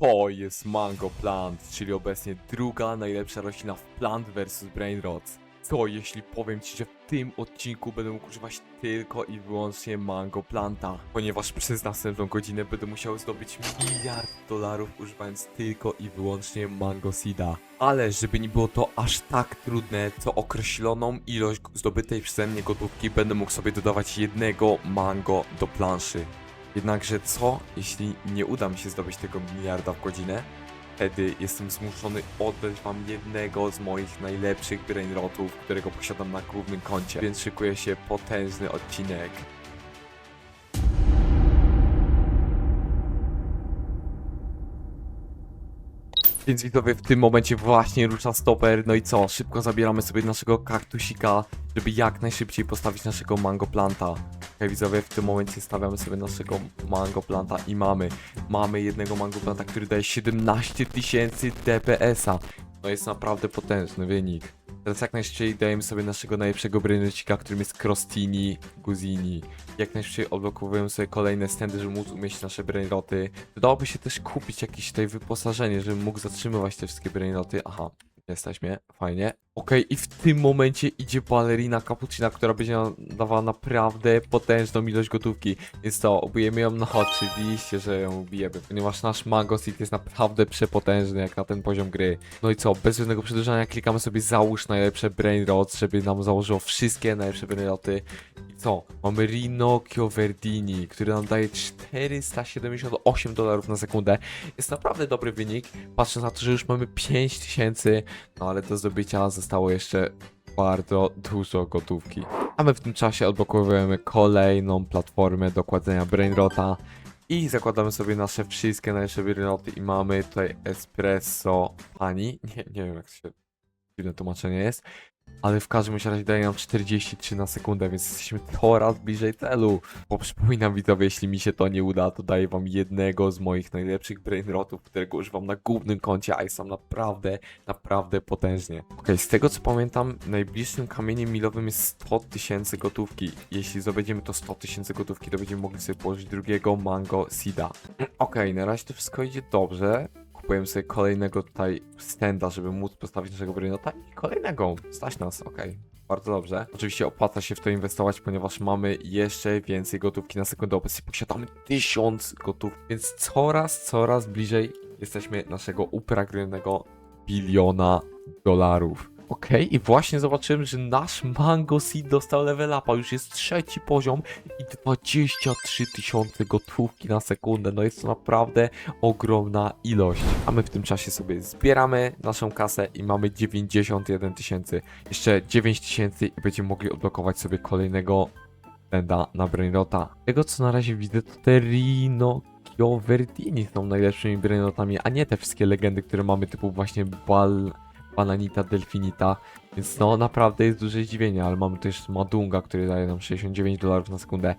To jest Mango Plant, czyli obecnie druga najlepsza roślina w Plant vs Brainrots. Co jeśli powiem Ci, że w tym odcinku będę mógł używać tylko i wyłącznie Mango Planta, ponieważ przez następną godzinę będę musiał zdobyć miliard dolarów używając tylko i wyłącznie Mango Seeda. Ale żeby nie było to aż tak trudne, to określoną ilość zdobytej przeze mnie gotówki będę mógł sobie dodawać jednego mango do planszy. Jednakże co, jeśli nie uda mi się zdobyć tego miliarda w godzinę? Wtedy jestem zmuszony oddać wam jednego z moich najlepszych brainrotów, którego posiadam na głównym koncie, więc szykuje się potężny odcinek. Więc widzowie, w tym momencie właśnie rusza stoper, no i co, szybko zabieramy sobie naszego kaktusika, żeby jak najszybciej postawić naszego mango planta. Okej, widzowie, w tym momencie stawiamy sobie naszego mango planta i mamy, mamy jednego mango planta, który daje 17 tysięcy DPS-a. No jest naprawdę potężny wynik. Teraz jak najszybciej dajemy sobie naszego najlepszego brynecika, którym jest Crostini Guzini. Jak najszybciej odblokowujemy sobie kolejne stędy, żeby móc umieścić nasze brainroty. Dałoby się też kupić jakieś tutaj wyposażenie, żebym mógł zatrzymywać te wszystkie brainroty. Aha, jesteśmy, fajnie. Okej, i w tym momencie idzie balerina Cappuccina, która będzie nam dawała naprawdę potężną ilość gotówki. Więc to, ubijemy ją? No oczywiście, że ją ubijemy, ponieważ nasz Mango jest naprawdę przepotężny jak na ten poziom gry. No i co, bez żadnego przedłużania klikamy sobie załóż najlepsze brainrots, żeby nam założyło wszystkie najlepsze brainroty. I co? Mamy Rinocchio Verdini, który nam daje 478 dolarów na sekundę. Jest naprawdę dobry wynik, patrząc na to, że już mamy 5000, no ale do zdobycia zostało jeszcze bardzo dużo gotówki. A my w tym czasie odblokowujemy kolejną platformę do kładzenia Brainrota i zakładamy sobie nasze wszystkie najlepsze Brainroty i mamy tutaj Espresso Pani. Nie, nie wiem jak się dziwne tłumaczenie jest. Ale w każdym razie daje nam 43 na sekundę, więc jesteśmy coraz bliżej celu. Bo przypominam widzowie, jeśli mi się to nie uda, to daję wam jednego z moich najlepszych brainrotów, którego używam na głównym koncie, a jest tam naprawdę, naprawdę potężnie. Okej, z tego co pamiętam, najbliższym kamieniem milowym jest 100 tysięcy gotówki. Jeśli zdobędziemy to 100 tysięcy gotówki, to będziemy mogli sobie położyć drugiego Mango Seeda. Okej, na razie to wszystko idzie dobrze. Kupujemy sobie kolejnego tutaj stenda, żeby móc postawić naszego brainota i kolejnego. Stać nas, okej. Bardzo dobrze. Oczywiście opłaca się w to inwestować, ponieważ mamy jeszcze więcej gotówki na sekundę. Obecnie posiadamy 1000 gotów, więc coraz, coraz bliżej jesteśmy naszego upragnionego biliona dolarów. Okej, i właśnie zobaczyłem, że nasz Mango Seed dostał level upa, już jest trzeci poziom i 23 tysiące gotówki na sekundę, no jest to naprawdę ogromna ilość. A my w tym czasie sobie zbieramy naszą kasę i mamy 91 tysięcy, jeszcze 9 tysięcy i będziemy mogli odblokować sobie kolejnego stenda na Brainrota. Tego co na razie widzę to te Rinocchio Verdini są najlepszymi Brainrotami, a nie te wszystkie legendy, które mamy typu właśnie Bal... Bananita, Delfinita, więc no naprawdę jest duże zdziwienie, ale mamy też Madunga, który daje nam 69 dolarów na sekundę.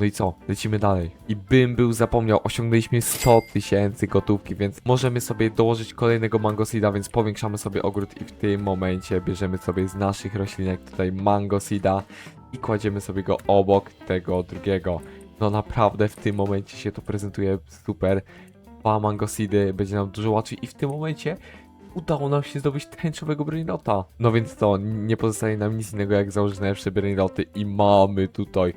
No i co? Lecimy dalej. I bym był zapomniał, osiągnęliśmy 100 tysięcy gotówki, więc możemy sobie dołożyć kolejnego Mango Seeda, więc powiększamy sobie ogród i w tym momencie bierzemy sobie z naszych roślinek tutaj Mango Seeda i kładziemy sobie go obok tego drugiego. No naprawdę w tym momencie się to prezentuje super. Dwa Mango Seedy będzie nam dużo łatwiej i w tym momencie udało nam się zdobyć tęczowego brainrota. No więc to, nie pozostaje nam nic innego jak założyć najlepsze brainroty i mamy tutaj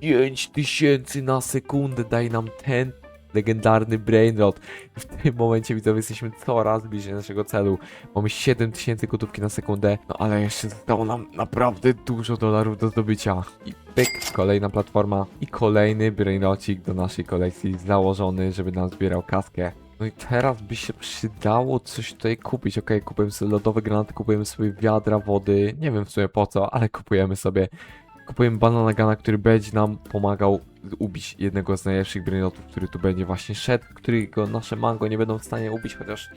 5000 na sekundę, daje nam ten legendarny brainrot. W tym momencie widzowie jesteśmy coraz bliżej naszego celu. Mamy 7000 gotówki na sekundę, no ale jeszcze zostało nam naprawdę dużo dolarów do zdobycia. I pyk, kolejna platforma i kolejny brainrocik do naszej kolekcji założony, żeby nam zbierał kaskę. No i teraz by się przydało coś tutaj kupić. Okej, kupujemy sobie lodowe granaty, kupujemy sobie wiadra wody. Nie wiem w sumie po co, ale kupujemy sobie. Kupujemy banana gana, który będzie nam pomagał ubić jednego z najlepszych brainrotów, który tu będzie właśnie szedł, którego nasze mango nie będą w stanie ubić, chociaż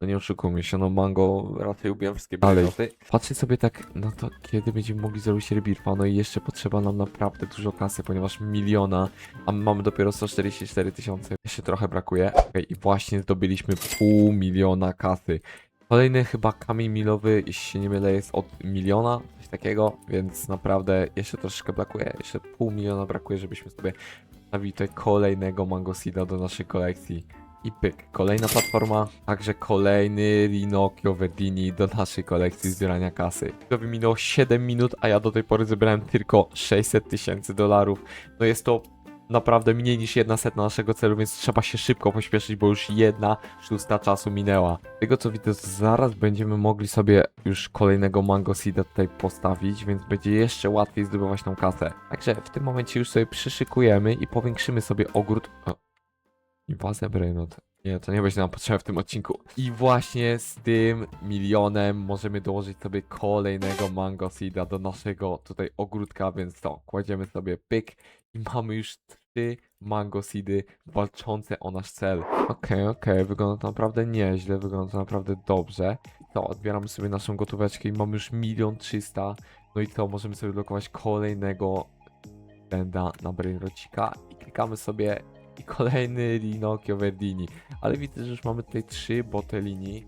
no nie oszukujmy się, no mango raczej ubiłem wszystkie brainroty. Patrzę sobie tak na to, kiedy będziemy mogli zrobić rebirfa, no i jeszcze potrzeba nam naprawdę dużo kasy, ponieważ miliona, a my mamy dopiero 144 tysiące, jeszcze trochę brakuje. Okej, i właśnie zdobyliśmy pół miliona kasy. Kolejny chyba kamień milowy, jeśli się nie mylę, jest od miliona, coś takiego, więc naprawdę jeszcze troszeczkę brakuje, jeszcze pół miliona brakuje, żebyśmy sobie wstawili tutaj kolejnego Mango Seeda do naszej kolekcji. I pyk, kolejna platforma, także kolejny Rinokio Verdini do naszej kolekcji zbierania kasy. To minęło 7 minut, a ja do tej pory zebrałem tylko 600 tysięcy dolarów. No jest to naprawdę mniej niż jedna setna naszego celu, więc trzeba się szybko pośpieszyć, bo już jedna szósta czasu minęła. Z tego co widzę, zaraz będziemy mogli sobie już kolejnego Mango Seeda tutaj postawić, więc będzie jeszcze łatwiej zdobywać tą kasę. Także w tym momencie już sobie przyszykujemy i powiększymy sobie ogród... Inwazja Brainot. Nie, to nie będzie nam potrzebne w tym odcinku. I właśnie z tym milionem możemy dołożyć sobie kolejnego Mango Seeda do naszego tutaj ogródka, więc to, kładziemy sobie pyk i mamy już trzy Mango Seedy walczące o nasz cel. Okej, okej, wygląda to naprawdę nieźle, wygląda to naprawdę dobrze. To, odbieramy sobie naszą gotóweczkę i mamy już milion trzysta. No i to, możemy sobie blokować kolejnego benda na Brainrocika i klikamy sobie i kolejny Rinokio Verdini. Ale widzę, że już mamy tutaj trzy botelini.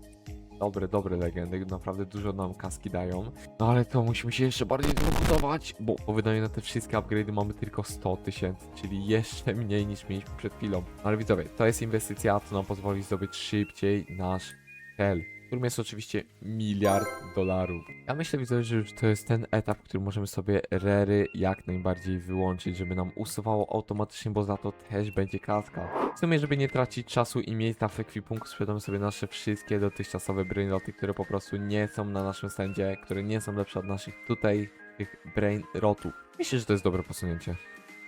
Dobre, dobre legendy, naprawdę dużo nam kaski dają. No ale to musimy się jeszcze bardziej zbudować, bo po wydaniu na te wszystkie upgrade'y mamy tylko 100 tysięcy, czyli jeszcze mniej niż mieliśmy przed chwilą. No Ale widzowie, to jest inwestycja, co nam pozwoli zdobyć szybciej nasz cel, którym jest oczywiście miliard dolarów. Ja myślę, widzowie, że już to jest ten etap, w którym możemy sobie rery jak najbardziej wyłączyć, żeby nam usuwało automatycznie, bo za to też będzie kaska. W sumie, żeby nie tracić czasu i miejsca w ekwipunku, sprzedamy sobie nasze wszystkie dotychczasowe brainroty, które po prostu nie są na naszym sędzie, które nie są lepsze od naszych tutaj tych brainrotów. Myślę, że to jest dobre posunięcie.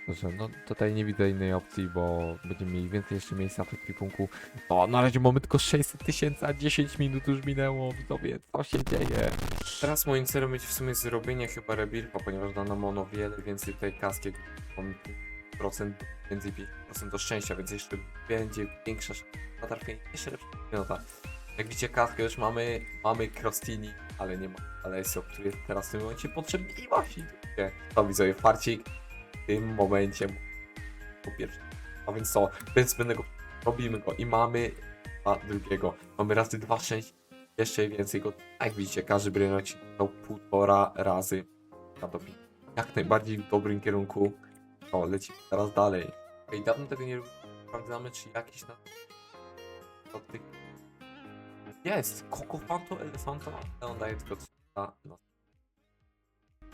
Dobrze, no tutaj nie widzę innej opcji, bo będziemy mieli więcej jeszcze miejsca w ekwipunku. O, na razie mamy tylko 600 tysięcy, a 10 minut już minęło, widzowie, co się dzieje? Teraz moim celem będzie w sumie zrobienie chyba rebirfa, ponieważ da nam ono wiele więcej tej kaski, procent, więcej 5% do szczęścia, więc jeszcze będzie większa szansa na trafienie, jeszcze lepsza tak. Jak widzicie, kaskę już mamy, mamy Crostini, ale nie ma Alessio, który jest teraz w tym momencie potrzebny i właśnie to widzowie, farcik w tym momencie po pierwsze. A więc co, bez zbędnego robimy go i mamy a drugiego. Mamy razy dwa szczęście, jeszcze więcej go. Jak widzicie, każdy brynocik dał półtora razy na doping. Jak najbardziej w dobrym kierunku. O, lecimy teraz dalej. Ej, dawno tego nie. Sprawdzamy, czy jakiś na... To. Jest! Coco Fanto Elefanto, ale on daje tylko 300 na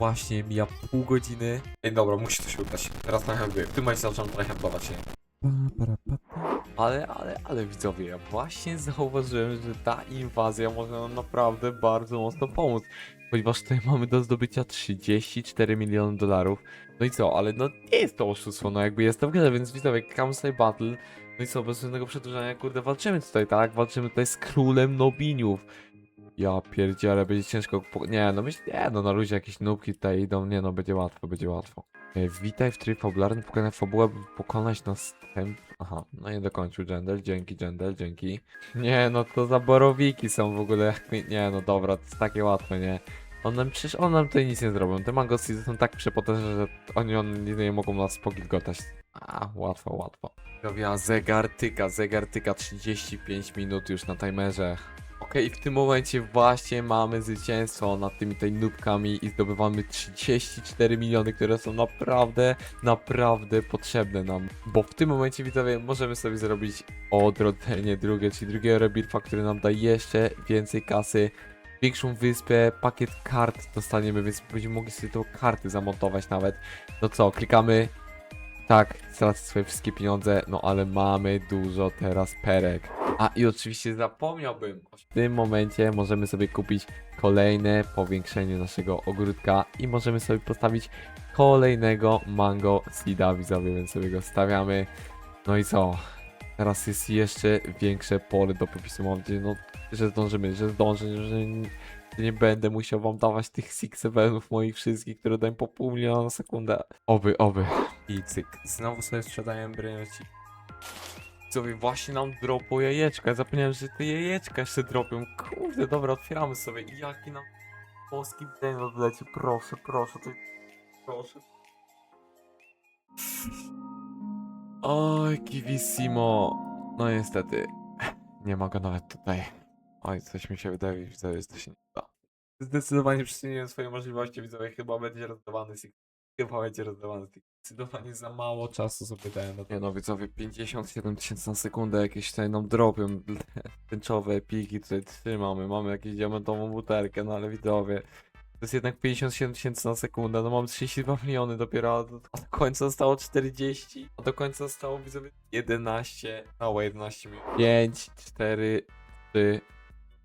Właśnie mija pół godziny. Ej, dobra, musi to się udać. Teraz na handluję. W tym momencie zaczynam trochę handlować, nie? Ale, ale, ale widzowie, ja właśnie zauważyłem, że ta inwazja może nam naprawdę bardzo mocno pomóc. Ponieważ tutaj mamy do zdobycia 34 miliony dolarów. No i co, ale no nie jest to oszustwo, no jakby jest to w grze, więc widzowie, sobie battle. No i co, bez żadnego przedłużania, kurde, walczymy tutaj, tak? Walczymy tutaj z królem Nobiniów. Ja pierdzielę, będzie ciężko. Nie, no myślę, nie, no na luzie jakieś nubki tutaj idą. Nie, no będzie łatwo, będzie łatwo. E, witaj w tryb fabularny, pokonaj fabułę, by pokonać następ... Aha, no nie dokończył Jendel, dzięki Jendel, dzięki. Nie, no to za borowiki są w ogóle, nie, no dobra, to jest takie łatwe, nie. On nam, przecież on nam tutaj nic nie zrobią. Te mangosy są tak przepotężne, że oni, oni nie mogą nas pogilgotać. A, łatwo, łatwo. Ja zegar tyka, zegar tyka 35 minut już na timerze. Okej, w tym momencie właśnie mamy zwycięstwo nad tymi tutaj nubkami i zdobywamy 34 miliony, które są naprawdę, naprawdę potrzebne nam. Bo w tym momencie, widzowie, możemy sobie zrobić odrodzenie drugie, czyli drugiego rebirfa, który nam da jeszcze więcej kasy, większą wyspę, pakiet kart dostaniemy, więc będziemy mogli sobie tą karty zamontować nawet. No co, klikamy tak, stracę swoje wszystkie pieniądze, no ale mamy dużo teraz perek. A i oczywiście zapomniałbym, w tym momencie możemy sobie kupić kolejne powiększenie naszego ogródka i możemy sobie postawić kolejnego mango seeda widzowie, więc sobie go stawiamy. No i co? Teraz jest jeszcze większe pole do popisu. Mam nadzieję, no, że zdążymy, że zdążę, że nie, będę musiał wam dawać tych six sevenów moich wszystkich, które dają po pół miliona na sekundę. Oby, oby. I cyk. Znowu sobie sprzedaję brynioci. Sobie właśnie nam dropo jajeczka. Ja Zapomniałem, że te jajeczka jeszcze dropią. Kurde, dobra, otwieramy sobie. Jaki nam polski dzień odleci. Proszę, proszę, to proszę. Oj, Kivissimo. No niestety. Nie ma go nawet tutaj. Oj, coś mi się wydaje, że to się nie da. Zdecydowanie przeceniłem swoje możliwości, widzowie, chyba będzie rozdawany Six Chyba będzie rozdawany. Zdecydowanie za mało czasu sobie dałem na to. Nie no widzowie, 57 tysięcy na sekundę, jakieś tutaj nam dropią tęczowe piki tutaj trzymamy, mamy jakąś diamentową butelkę, no ale widzowie, to jest jednak 57 tysięcy na sekundę, no mam 32 miliony dopiero, a do, a do końca zostało 40, a do końca zostało widzowie 11, mało 11 minut. 5, 4, 3,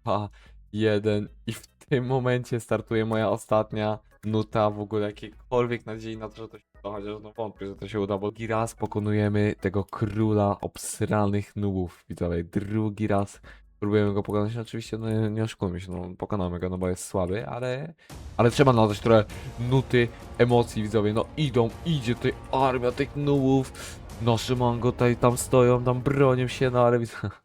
2, 1 i w tym momencie startuje moja ostatnia nuta, w ogóle jakiejkolwiek nadziei na to, że to się uda, chociaż no wątpię, że to się uda, bo drugi raz pokonujemy tego króla obsranych nubów, widzowie, drugi raz próbujemy go pokonać, no oczywiście no, nie- oszukujmy się, no pokonamy go, no bo jest słaby, ale ale trzeba nadać trochę nuty emocji, widzowie, no idą, idzie tutaj armia tych nubów, nasze mango tutaj tam stoją, tam bronią się, no ale widzowie,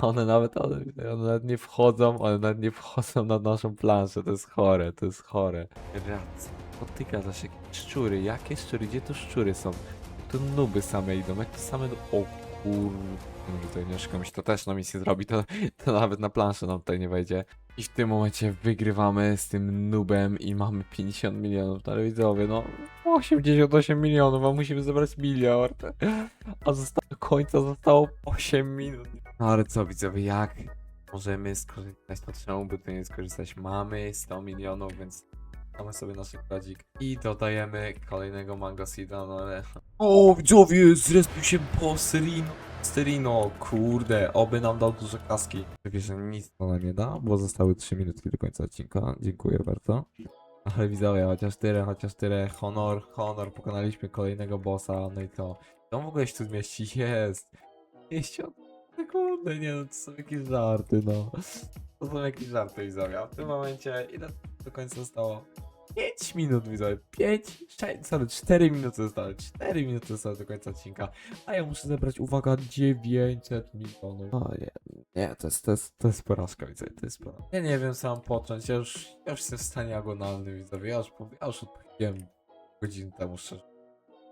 one nawet, one, one nawet nie wchodzą, one nawet nie wchodzą na naszą planszę, to jest chore, to jest chore. Racja. O ty gadasz, jakie szczury, jakie szczury, gdzie tu szczury są? Tu nuby same idą, jak to same, o kur... Może tutaj nie się, to też na misję zrobi, to, to nawet na planszę nam tutaj nie wejdzie. I w tym momencie wygrywamy z tym nubem i mamy 50 milionów, ale widzowie, no 88 milionów, a musimy zebrać miliard. A do końca zostało 8 minut. No ale co widzowie, jak możemy skorzystać, to czemu by tu nie skorzystać? Mamy 100 milionów, więc mamy sobie nasz kładzik i dodajemy kolejnego Mango Seeda, no ale... O widzowie, zrespił się po Serino. Serino, kurde, oby nam dał dużo kaski. Że nic ona nie da, bo zostały 3 minutki do końca odcinka, dziękuję bardzo. Ale widzowie, chociaż tyle, chociaż tyle, honor, honor, pokonaliśmy kolejnego bossa, no i co? Co w ogóle się tu zmieści? Jest! 50 sekundy, nie no, to są jakieś żarty, no. To są jakieś żarty, widzowie, a w tym momencie, ile do końca zostało? 5 minut, widzowie, 5, 6, sorry, 4 minuty zostały, 4 minuty zostały do końca odcinka, a ja muszę zebrać, uwaga, 900 milionów. O nie, nie, to jest, to jest, to jest porażka, widzowie, to jest porażka. Ja nie wiem sam począć, ja już, ja już jestem w stanie agonalnym, widzowie, ja już, ja już odpowiedziałem godzinę temu, szczerze.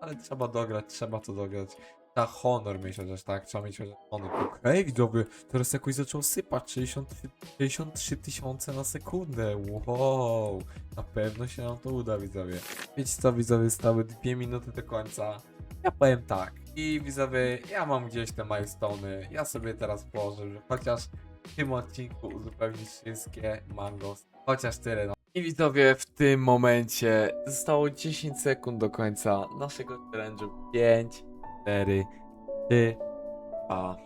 Ale trzeba dograć, trzeba to dograć. Trzeba honor mieć chociaż, tak? Trzeba mieć honor. Okej, widzowie, teraz jakoś zaczął sypać 63 63 tysiące na sekundę. Wow, na pewno się nam to uda, widzowie. Wiecie co, widzowie, stały dwie minuty do końca. Ja powiem tak. I widzowie, ja mam gdzieś te milestone'y. Ja sobie teraz położę, że chociaż w tym odcinku uzupełnić wszystkie mangos. Chociaż tyle, no. I widzowie, w tym momencie zostało 10 sekund do końca naszego challenge'u. 5, 4, 3, 2,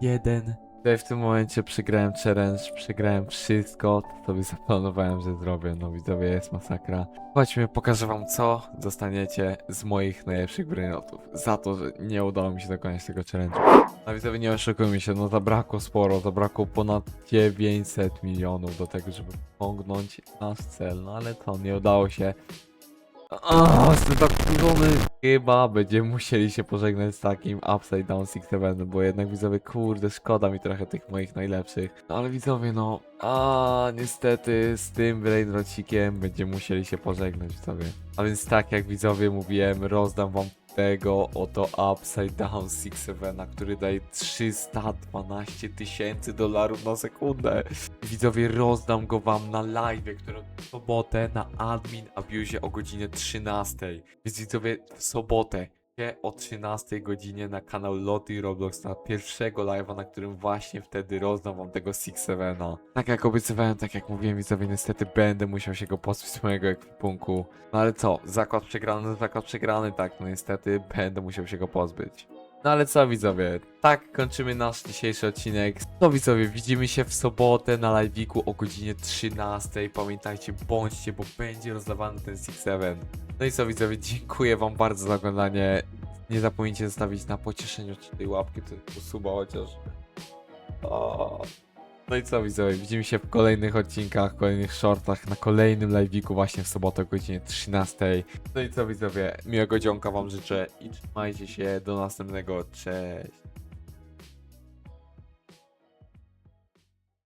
1. Tutaj w tym momencie przegrałem challenge, przegrałem wszystko, co sobie zaplanowałem, że zrobię. No widzowie, jest masakra. Chodźmy, pokażę wam co dostaniecie z moich najlepszych brainotów. Za to, że nie udało mi się dokonać tego challenge'u. No widzowie, nie oszukujmy się, no zabrakło sporo, zabrakło ponad 900 milionów do tego, żeby osiągnąć nasz cel, no ale to nie udało się. O, jestem tak wkurzony. Chyba będziemy musieli się pożegnać z takim Upside Down 6 bo jednak widzowie, kurde, szkoda mi trochę tych moich najlepszych. No ale widzowie, no, a niestety z tym Brainrocikiem będziemy musieli się pożegnać, widzowie. A więc tak jak widzowie mówiłem, rozdam wam tego oto Upside Down 6 który daje 312 tysięcy dolarów na sekundę. Widzowie, rozdam go wam na live, który w sobotę na Admin Abuse o godzinie 13. Więc widzowie, w sobotę o 13 godzinie na kanał Loty i Roblox na pierwszego live'a, na którym właśnie wtedy rozdam wam tego Six Sevena. Tak jak obiecywałem, tak jak mówiłem widzowie, niestety będę musiał się go pozbyć z mojego ekwipunku. No ale co, zakład przegrany, zakład przegrany, tak, no niestety będę musiał się go pozbyć. No ale co widzowie, tak kończymy nasz dzisiejszy odcinek. No widzowie, widzimy się w sobotę na live'iku o godzinie 13. Pamiętajcie, bądźcie, bo będzie rozdawany ten Six Seven. No i co widzowie, dziękuję wam bardzo za oglądanie. Nie zapomnijcie zostawić na pocieszeniu tej łapki, to suba chociaż. O. No i co widzowie, widzimy się w kolejnych odcinkach, kolejnych shortach, na kolejnym live'iku właśnie w sobotę o godzinie 13. No i co widzowie, miłego dzionka wam życzę i trzymajcie się, do następnego, cześć.